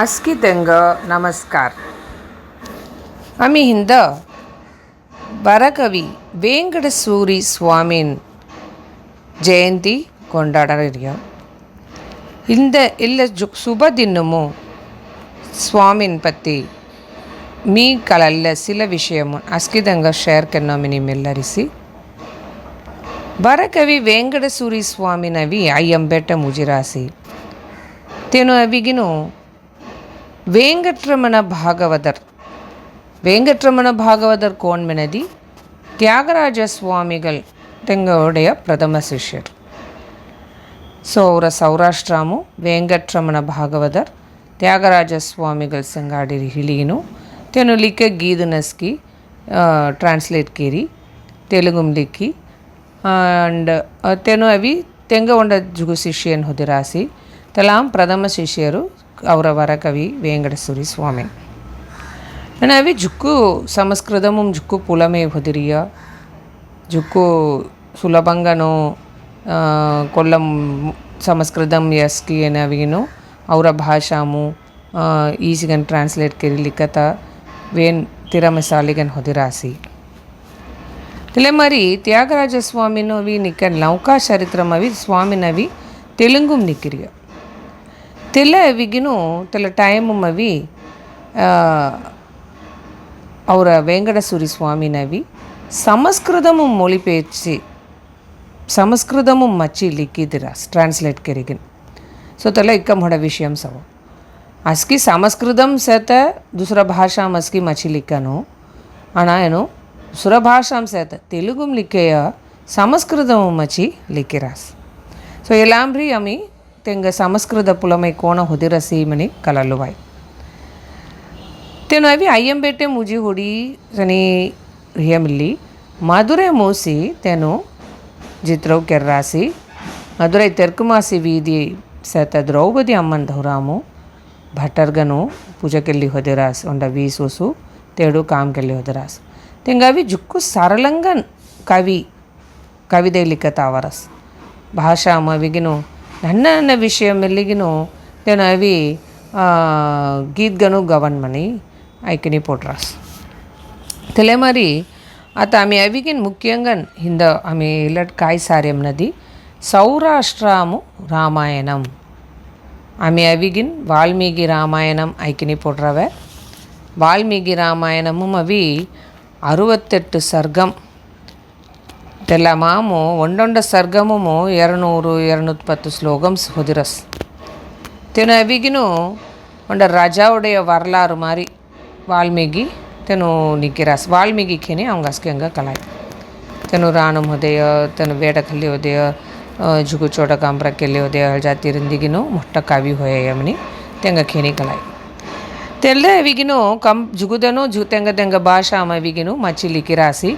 ಅಸ್ಕಿದಂಗ ನಮಸ್ಕಾರ. ಅಮಿ ಹಿಂದ ಬರಕವಿ ವೇಂಕಟ ಸೂರಿ ಸ್ವಾಮಿನ್ ಜಯಂತಿ ಕೊಂಡಾಡರಿಯ. ಇಂದ ಎಲ್ಲ ಜು ಶುಭ ದಿನ್ನಮು ಸ್ವಾಮಿನ್ ಪತ್ತಿ ಮೀ ಕಲಲ್ಲ ಸಿಲ ವಿಷಯ ಅಸ್ಕಿದಂಗ ಶೇರ್ ಕೆನ್ನೊಮ್ಮೆ ನಿಮ್ಮೆಲ್ಲರಿಸಿ. ಬರಕವಿ ವೇಂಕಟ ಸೂರಿ ಸ್ವಾಮಿನವಿ ಅಯ್ಯಂಬೆಟ್ಟ ಮುಜಿರಾಸಿ ತೇನು ಅವಿಗಿನೂ వేంకటరమణ భాగవతర్ వేంకటరమణ భాగవతర్ కోన్మినది త్యాగరాజ స్వామిగల్ తెంగోడయ ప్రథమ శిష్యర్ సౌర సౌరాష్ట్రము వేంకటరమణ భాగవతర్ త్యాగరాజ స్వామిగల్ సింగాడి హిలీను తెనులిక గీదునస్కి ట్రాన్స్లేట్ కిరి తెలుగులికి అండ్ తెను అవి తెంగ ఉండ జుగు శిష్యన్ హుదిరాసి తలాం ప్రథమ శిష్యరు കൗരവര കവി വേങ്കടസൂരി സ്വാമി అవి జుక్కు సంస్కృతము జుక్కు పులమే உதிரிய జుక్కు சுலபங்கனோ కొల్లం సంస్కృతం ఎస్కి అని అవిను ఔర భాషము ఈజీగా ట్రాన్స్లేట్ కెరి లిఖత వేన్ తిరమసాలిగన్ హొదిరాసి. ఇలే మరి త్యాగరాజ స్వామినవి నిక్క నౌకా చరిత్రం అవి స్వామి నవి తెలుగు నిక్కిరియ. తెల్ల విగిను తెల్ల టైము అవి ఔర వెంకటసూరి స్వామి నవి. సంస్కృతము మొలిపేర్చి సంస్కృతము మచ్చి లిక్కిదిరాస్ ట్రాన్స్లేట్ కెరిగిన్. సో తెల్ల ఇక్క మొడ విషయం సవ. అస్కి సంస్కృతం సేత దుసర భాష మస్కి మచ్చి లిక్కను. అనాయను సుర భాషం సేత తెలుగు లిక్కేయ సంస్కృతము మచ్చి లిక్కిరాస్. సో ఎలాంబ్రి అమి ತೆಂಗ ಸಂಸ್ಕೃತ ಪುಲಮೈ ಕೋಣ ಹೊದಿರಸೀಮನಿ ಕಲಲ್ಲುವಾಯ್ ತೆನು ಅವಿ ಅಯ್ಯಂಬೇಟೆ ಮುಜಿ ಹುಡಿ ಸನಿ ರಿಯಮಿಲ್ಲಿ ಮಧುರೆ ಮೂಸಿ ತೆನು ಜಿತ್ರವು ಕೆರ್ರಾಸಿ ಮಧುರೈ ತೆರ್ಕುಮಾಸಿ ವೀದಿ ಸೇತ ದ್ರೌಪದಿ ಅಮ್ಮನ್ ಧೌರಾಮು ಭಟ್ಟರ್ಗನು ಪೂಜೆಕೆಲ್ಲಿ ಹೊದಿರಾಸ್ ಒಂಡ ವೀಸೂಸು ತೇಡು ಕಾಮ್ಕೆಲ್ಲಿ ಹೊದಿರಾಸ್ ತೆಂಗವಿ ಜುಕ್ಕು ಸರಳಂಗ ಕವಿ ಕವಿದೆ ಲಿಖತ ಅವರಸ್ ಭಾಷಾ ಅವಿಗಿನು ನನ್ನ ನನ್ನ ವಿಷಯ ಮೆಲ್ಲಿಗಿನು నేను అవి గీత్గను గవన్మని ఐకిని పోట్రాస్ తెలే మరి అత ఆమె అవిగిన్ ముఖ్యంగా హింద ఆమె ఇల్లట్ కాయ సార్యం నది సౌరాష్ట్రము రామాయణం ఆమె అవిగిన్ వాల్మీకి రామాయణం ఐకిని పోట్రవే వాల్మీకి రామాయణము అవి ಅರುವತ್ತೆಟ್ಟು ಸರ್ಗಂ ತೆಲ್ಲ ಮಾಮು ಒಂಡೊಂಡ ಸರ್ಗಮು ಎರನೂರು ಎರನೂತ್ಪತ್ತು ಸ್ಲೋಗಮ್ಸ್ ಹೊದಿರಸ್ ತೆನು ಅವಿಗಿನು ಒಂಡ ರಾಜಾ ಒಡೆಯ ವರಲಾರು ಮಾರಿ ವಾಲ್ಮೀಗಿ ತೆನು ನಿಕ್ಕಿರಾಸ್ ವಾಲ್ಮೀಗಿ ಖೇನೆ ಅವಂಗ ಅಸ್ಕೆಂಗ ಕಲಾಯ್ ತೆನು ರಾಣಂ ಹೊದೆಯ ತೆನು ಬೇಡಕಲ್ಲಿ ಹೊದೆಯ ಜುಗು ಚೋಟ ಕಾಂಬ್ರಕ್ಕೆಲ್ಲಿ ಹೊದೆಯ ಜಾತಿ ರಿಂದಿಗಿನು ಮೊಟ್ಟ ಕಾವಿ ಹೊಯ್ಯಮನಿ ತೆಂಗ ಖೇನಿ ಕಲಾಯ್ ತೆಲ್ಲೆ ಅವಿಗಿನು ಕಂ ಜುಗುದನು ಜು ತೆಂಗ ತೆಂಗ ಭಾಷಾ ಅಮ್ಮ ಅವಿಗಿನು ಮಚ್ಚಿಲಿಕ್ಕಿ ರಾಸಿ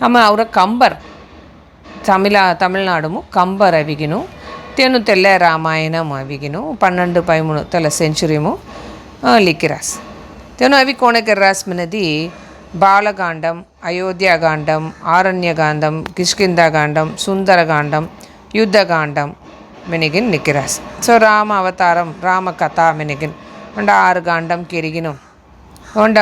ಅಮ್ಮ ಅವರ ಕಂಬರ್ తమిళ తమిళనాడుము కంబర్ అవిగిను తెను తెల్ల రామాయణం అవిగిను పన్నెండు పైమును తెల్ల సెంచురీము లిఖిరాస్. తెను అవి కోణకెర్రాస్ బాలకాండం బాలగాండం అయోధ్యగాండం ఆరణ్యగాండం కిష్కిందగాండం సుందరగాండం యుద్ధగాండం మెనిగిన్ నిక్కిరాస్ సో రామ అవతారం రామ కథ మెనిగిన్. అండ్ ఆరు గాండం కిరిగిను ఉండ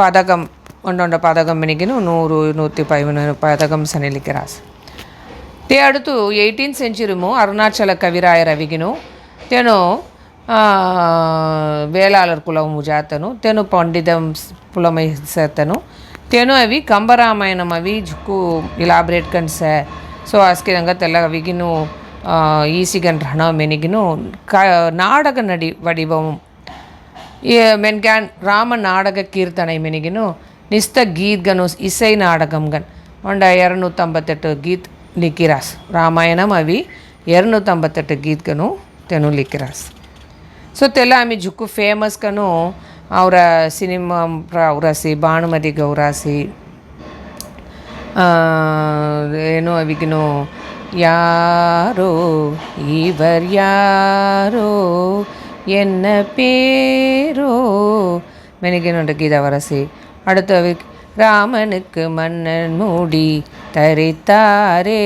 పథకం ఒంటొంట పాదకం మినికిను నూరు నూற்றி పదిహేను పాదకం సనిలికి రాసి తే అడుతు ఎయిటీన్త్ సెంచురీము అరుణాచల కవిరాయ రవిగిను తెను వేలాలర్ కులము జాతను తెను పండితం పులమై సేతను తెను అవి కంబరామాయణం అవి జుక్కు ఇలాబరేట్ కన్ సే సో ఆస్కిరంగా తెల్ల విగిను ஈசிகன் ரணா மெனிகினும் க நாடக நடி வடிவம் மென்கான் ராம நாடக கீர்த்தனை மெனிகினும் ನಿಸ್ತ ಗೀತ್ಗನು ಇಸೈ ನಾಡಕಂಗನ್ ಒಂಡ ಎರಡುನೂತ್ತಂಬತ್ತೆಟ್ಟು ಗೀತ್ ಲಿಕ್ಕಿರಾಸ್ ರಾಮಾಯಣಂ ಅವಿ ಎರಡುನೂತ್ತಂಬತ್ತೆಟ್ಟು ಗೀತ್ಗನು ತೆನು ಲಿಕ್ಕಿರಾಸ್ ಸೊ ತೆಲ್ಲ ಆಮಿ ಜುಕ್ಕು ಫೇಮಸ್ ಕನು ಅವರ ಸಿನಿಮಾ ಔರಾಸಿ ಭಾನುಮತಿ ಗೌರಾಸಿ ಏನೋ ಅವಿಗಿನು ಯಾರೋ ಇವರ್ ಯಾರೋ ಎನ್ನ ಪೇರೋ மெனிகனுடைய கீதாவரசி அடுத்தவை ராமனுக்கு மன்னன் மூடி தரித்தாரே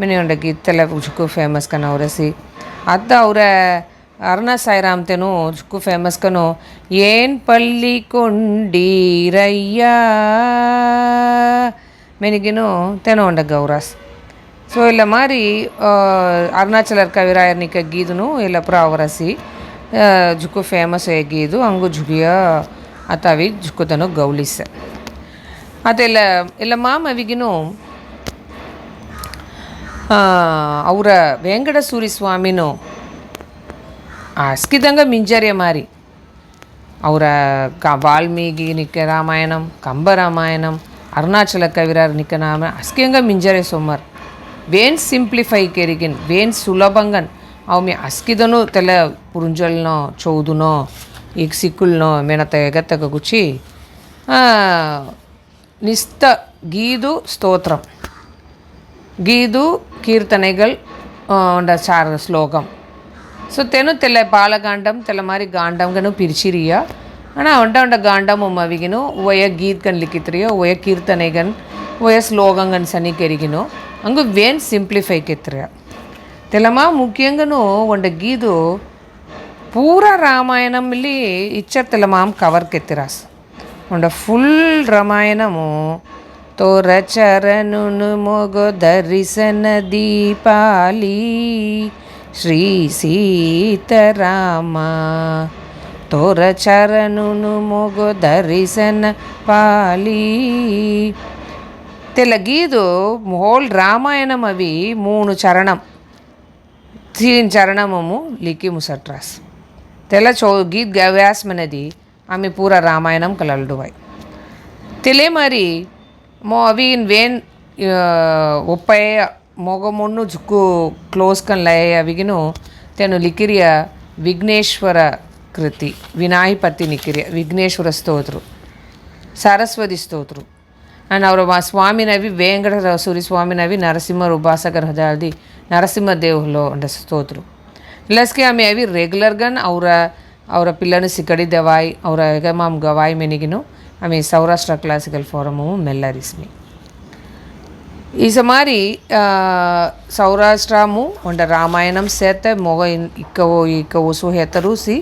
ಮಿನಿ ಉಂಡ ಗೀತೆಲ್ಲ ಉಜ್ಕು ಫೇಮಸ್ ಕನ ಅವರಸಿ ಅದ ಅವರ ಅರ್ಣ ಸಾಯಿರಾಮ್ತೇನು ಜುಕ್ಕು ಫೇಮಸ್ಕನು ಏನ್ ಪಳ್ಳಿ ಕೊಂಡೀರಯ್ಯ மெனிக்கினு தென உண்ட கௌராஸ் ಸೊ ಇಲ್ಲ ಮಾರಿ ಅರುಣಾಚಲರ್ ಕವಿರಾಯರ್ ನಿಕ್ಕ ಗೀದುನು ಇಲ್ಲ ಪುರ ಅವರಸಿ ಜುಕ್ಕು ಫೇಮಸ್ ಏ ಗೀದು ಹಂಗು ಜುಗಿಯ ಅತಾವಿ ಜುಕ್ಕುತನು ಗೌಲಿಸ ಅದೆಲ್ಲ ಇಲ್ಲ ಮಾಮವಿಗಿನು ಅವರ ವೆಂಕಟಸೂರಿ ಸ್ವಾಮಿನು అస్కితంగా మించారే మరి ಅವರ ಕ ವಾಲ್ಮೀಕಿ ನಿಕ್ಕ ರಾಮಾಯಣಂ ಕಂಬ ರಾಮಾಯಣಂ ಅರುಣಾಚಲ ಕವಿರಾರ್ ನಿಕ್ಕ ನಾಮ ಅಸ್ಕಿಂಗ ಮಿಂಜರೆ ಸೊಮ್ಮರ್ వేన్ సింప్లిఫై కెరిగిన్ వేన్ సులభంగా అవి మీ అస్కిదను తెల పురుంజల్నో చౌదునో ఈ సిక్కుల్నో మెనత ఎగత్తగ గుచ్చి ನಿಸ್ತ ಗೀದು ಸ್ತೋತ್ರಂ ಗೀದು ಕೀರ್ತನೆಗಳು ఉండ చార శ్లోకం సో తెను తెల్ల బాలగాండం తెల్లమారి గాండంగను పిరిచిరియ ಅಣ್ಣ ಒಂಡ ಒಂಡ ಗಾಂಡಮ್ ಮವಿಗಿನು ಒಯ ಗೀತ್ ಕನ್ ಲಿಖಿತ್ರಿಯೋ ಒಯ ಕೀರ್ತನೆಗನ್ ಒಯ ಸ್ಲೋಗಂಗನ್ ಸನಿ ಕೆರಿಗಿನು ಹಂಗು ವೇನ್ ಸಿಂಪ್ಲಿಫೈ ಕೆತ್ರಿಯ తెలమ ముఖ్యంగాను వండ గీదు పూర రామాయణం ಇಲ್ಲಿ ఇచ్చర్ తెలమాం కవర్ కెత్తిరాస్ వండ ఫుల్ రామాయణము తోర చరణును మొగ దర్శన దీపాలి శ్రీ సీతరామ తోర చరణును మొగ దర్శన పాలి తెలగీదు హోల్ రామాయణం అవి మూడు చరణం తీన్ చరణమము లికి ముసట్రాస్ తెల చో గీత్ గవ్యాస్మనది ఆమె పూర రామాయణం కలల్డువాయి. తెలే మరి మో అవి వేన్ ఒప్పై మొగమొన్ను జుక్కు క్లోజ్ కన్ లయ విగిను తను లిఖిరియ విఘ్నేశ్వర కృతి వినాయపతి నిఖిరియ విఘ్నేశ్వర స్తోత్రు సరస్వతి స్తోత్రు. అండ్ అవరు మా స్వామినవి వేంకటసూరి స్వామినవి నరసింహ రుభాసగర్హజాది నరసింహదేవులో ఉండే స్తోత్రు. લશ્કે અમે આવી રેગ્યુલર ગન આવરા ಅವರ ಪಿಲ್ಲನು ಸಿಕ್ಕಡಿ ದವಾಯ್ ಅವರ ಎಗಮಾಮ್ ಗವಾಯ್ ಮೆನಿಗಿನು ಆమె సౌరాష్ట్ర క్లాసికల్ ఫోరము మెల్లరిస్మి ఈ సమారి సౌరాష్ట్రము ఉండ రామాయణం సేత మొగ ఇక్కవో ఇక్కవో సో హెతరూసి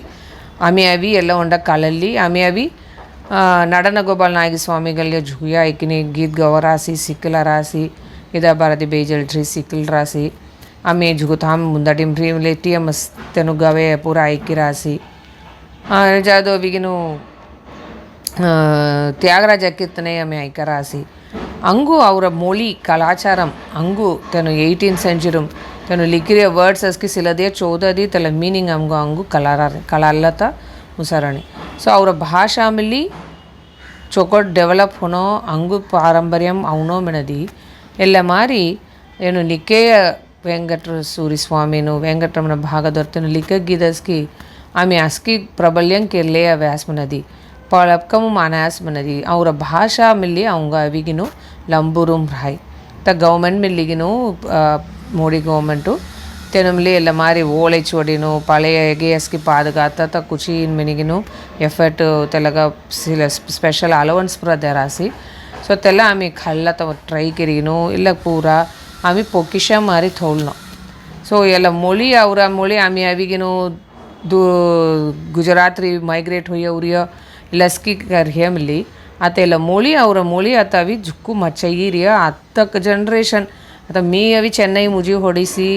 ఆమె అవి ఎలా ఉండ కళల్లి ఆమె అవి నడన గోపాల్ నాయకస్వామిగల్య జుయా ఇక్కిని గీత్ గవ రాసి సిక్కుల రాసి ఇదా భారతి బేజల్ట్రీ సిక్కులు రాసి ఆమె జుగుతాం ముందటిం ప్రియులెట్టియమస్తెను గవే పురాయికి రాసి జాదోవిగిను ತ್ಯಾಗರಾಜ ಕೀರ್ತನೆಯ ಮೇಕರಾಸಿ ಅಂಗು ಅವರ ಮೋಳಿ ಕಲಾಚಾರಂ ಅಂಗು ತನು ಏಯ್ಟೀನ್ ಸೆಂಚುರಿ ತನು ಲಿಕ್ಕಿರಿಯ ವರ್ಡ್ಸಸ್ಗೆ ಸಿಲದೆಯ ಚೋದದಿ ತಲ ಮೀನಿಂಗ್ ಅಂಗು ಅಂಗು ಕಲಾರ ಕಲಾಲತ ಮುಸರಣಿ ಸೊ ಅವರ ಭಾಷಾಮಿಲಿ ಚೊಕೊಟ್ ಡೆವಲಪ್ ಹೊನೋ ಅಂಗು ಪಾರಂಪರ್ಯಂ ಅವನೋ ಮಿಣದಿ ಎಲ್ಲ ಮಾರಿ ಏನು ಲಿಕ್ಕೆಯ వెంకట సూరి స్వామిను వెంకటరమణ భాగదొర్తను లిక్కగిదస్కి ఆమె అస్కి ಪ್ರಬಲ್ಯಂ ಕೆರ್ಲೆ ವ್ಯಾಸ್ಮನದಿ ಪಳಪ್ಕಮು ಮಾನಾಸ್ಮನದಿ ಅವರ ಭಾಷಾ ಮಿಲ್ಲಿ ಅವಂಗ ಅವಿಗಿನು ಲಂಬುರುಂ ರಾಯ್ ತ ಗೌರ್ಮೆಂಟ್ ಮಿಲ್ಲಿಗಿನು ಮೋಡಿ ಗೌರ್ಮೆಂಟು ತೆನಮ್ಲಿ ಎಲ್ಲ ಮಾರಿ ಓಳೆಚೋಡಿನು ಪಳೆಯ ಎಗೆಯಸ್ಕಿ ಪಾದಗಾತ ಕುಚಿನ್ ಮಿನಿಗಿನು ಎಫರ್ಟ್ ತೆಲಗ ಸ್ಪೆಷಲ್ ಅಲವನ್ಸ್ ಪುರ ದೆರಾಸಿ ಸೊ ತೆಲ್ಲ ಆಮಿ ಖಲ್ಲ ತವ ಟ್ರೈ ಕೆರಿಗಿನು ಇಲ್ಲ ಪೂರ ಆಮಿ ಪೊಕಿಶ ಮಾರಿ ಥೋಳ್ನೋ. ಸೊ ಎಲ್ಲ ಮೊಳಿ ಅವರ ಮೊಳಿ ಆಮಿ ಅವಿಗೇನು ದೂ ಗುಜರಾತ್ ರೀ ಮೈಗ್ರೇಟ್ ಹೊಯ್ಯ, ಉರಿಯ, ಲಸ್ಕಿ ಕರ್ಹೆಮ್ಲಿ ಆತೆಲ್ಲ ಮೊಳಿ ಅವರ ಮೊಳಿ ಆತ ಅವಿ ಜುಕ್ಕು ಮಚ್ಚಯ್ಯಿರಿಯ ಅತ್ತಕ್ಕೆ ಜನ್ರೇಷನ್ ಆತ ಮೀ ಅವಿ ಚೆನ್ನೈ ಮುಜಿ ಹೊಡಿಸಿ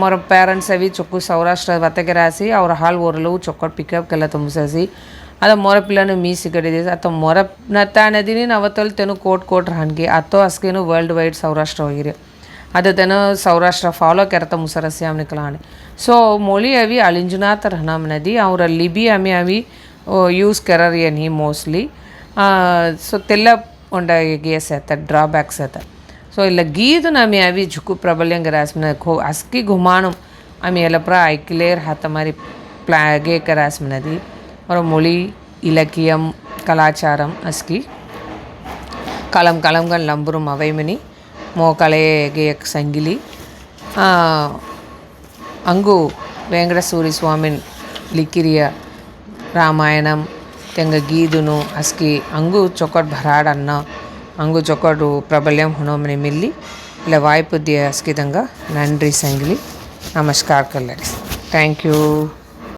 ಮರ ಪೇರೆಂಟ್ಸ್ ಅವಿ ಚೊಕ್ಕು ಸೌರಾಷ್ಟ್ರ ವತ್ತಗೆ ರಾಸಿ, ಅವ್ರ ಹಾಲು ಓರಲು ಪಿಕಪ್ ಪಿಕಪ್ಗೆಲ್ಲ ತುಂಬಿಸಿ ಅಲ್ಲ ಮೊರ ಪಿಲ್ಲನು ಮೀಸಿ મિસ ಅಥವಾ ಮೊರ આ ನದಿನ મોરબ નતા ಕೋಟ್ ಕೋಟ್ರ તેનું કોટ કોટ ವರ್ಲ್ಡ್ ವೈಡ್ ಸೌರಾಷ್ಟ್ರ અસ્કીનું ಅದು ತೆನ ಸೌರಾಷ್ಟ್ರ ಫಾಲೋ ಕೆರತ ಮುಸರಸ್ಯ ಅವನ ಕಲಾಣೆ. ಸೊ ಮೋಲಿ ಅವಿ ಅಳಿಂಜುನಾಥ ರಹನಾಮ್ ನದಿ, ಅವ್ರ ಲಿಬಿ ಅಮಿ ಅವಿ ಯೂಸ್ ಕೆರರ್ ಏನ್ ಹಿ ಮೋಸ್ಟ್ಲಿ ಸೊ ತೆಲ್ಲ ಉಂಡ ಗೇಸ್ ಆತ ಡ್ರಾಬ್ಯಾಕ್ಸ್ ಆತ ಸೊ ಇಲ್ಲ ಗೀದು ನಮಿ ಅವಿ ಜುಕು ಪ್ರಬಲ್ಯಂಗರ ಆಸ್ಮನ ಘೋ, ಅಸ್ಕಿ ಘುಮಾನು ಅಮಿ ಎಲ್ಲಪ್ರ ಐಕ್ಲೇರ್ ಹಾತ ಮಾರಿ ಪ್ಲಾ ಗೇ ಕರ மொழி இலக்கியம் கலாச்சாரம் அஸ்கி களம் களம்கள் நம்புறும் அவைமணி மோகலைய சங்கிலி அங்கு வெங்கடசூரி சுவாமின் லிக்கிரிய ராமாயணம் ತೆಂಗ ಗೀದುನು ಅಸ್ಕಿ ಅಂಗು ಚೊಕೊಟ್ ಭರಾಡ್ ಅನ್ನ ಅಂಗು ಚೊಕೊಡು ಪ್ರಬಲ್ಯಂ ಹುಣೋಮನೆ ಮಿಲ್ಲಿ ಇಲ್ಲ ವಾಯ್ಪುದ್ಯ ಅಸ್ಕಿದಂಗ ನನ್ರಿ ಸಂಗ್ಲಿ ನಮಸ್ಕಾರ ಕಲ್ಲರಿ ಥ್ಯಾಂಕ್ ಯು